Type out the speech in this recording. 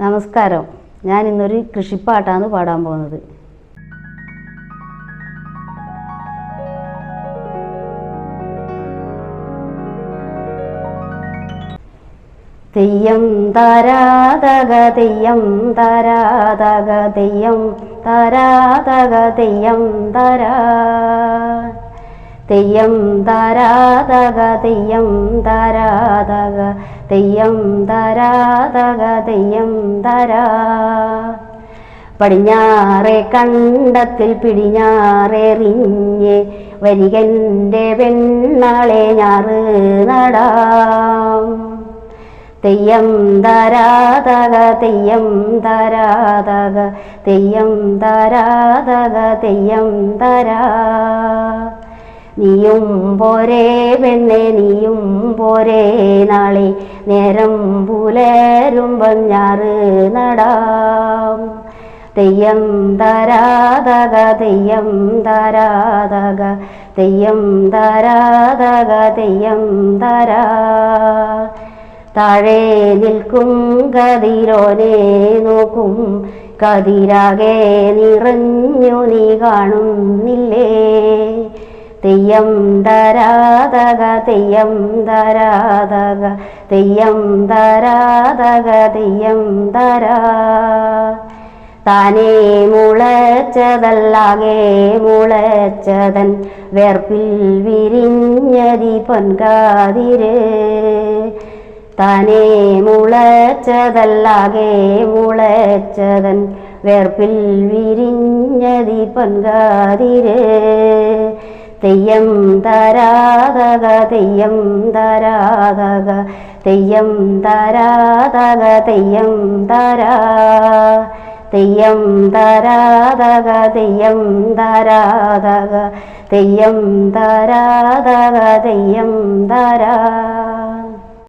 നമസ്കാരം. ഞാൻ ഇന്നൊരു കൃഷിപ്പാട്ടാണ് പാടാൻ പോകുന്നത്. തെയ്യം താരാതക തെയ്യം താരാതക തെയ്യം താരാതക തെയ്യം താരാ തെയ്യം താരാതക തെയ്യം താരാതക തെയ്യം താരാതക തെയ്യം താരാ. പടിഞ്ഞാറേ കണ്ടത്തിൽ പിടിഞ്ഞാറേറിഞ്ഞ് വരികന്റെ പെണ്ണാളെ ഞാറ് നടാം. തെയ്യം താരാതക തെയ്യം താരാതക തെയ്യം താരാതക തെയ്യം താരാ. നീയും പോരേ പെണ്ണെ നീയും പോരേ നാളെ. നേരം പുലരുമ്പം ഞാറ് നടാം. തെയ്യം താരാതക തെയ്യം താരാതക. തെയ്യം താരാതക തെയ്യം താരാ. താഴെ നിൽക്കും കതിരോനെ നോക്കും. കതിരാകെ നിറഞ്ഞു നീ കാണുന്നില്ലേ? തെയ്യം ധരാതക തെയ്യം ധരാതക തെയ്യം ധരാതക തെയ്യം ധരാ താനേ മുളച്ചതല്ലാകെ മുളച്ചതൻ വേർപ്പിൽ വിരിഞ്ഞതി പൊൻകാതിര്. താനേ മുളച്ചതല്ലാകെ മുളച്ചതൻ വേർപ്പിൽ വിരിഞ്ഞതി പൊൻകാതിര്. തെയ്യം തരാതക തെയ്യം തരാതക തെയ്യം തരാതക തെയ്യം തരാ തെയ്യം തരാതക തെയ്യം തരാതക തെയ്യം തരാതക തെയ്യം തരാ.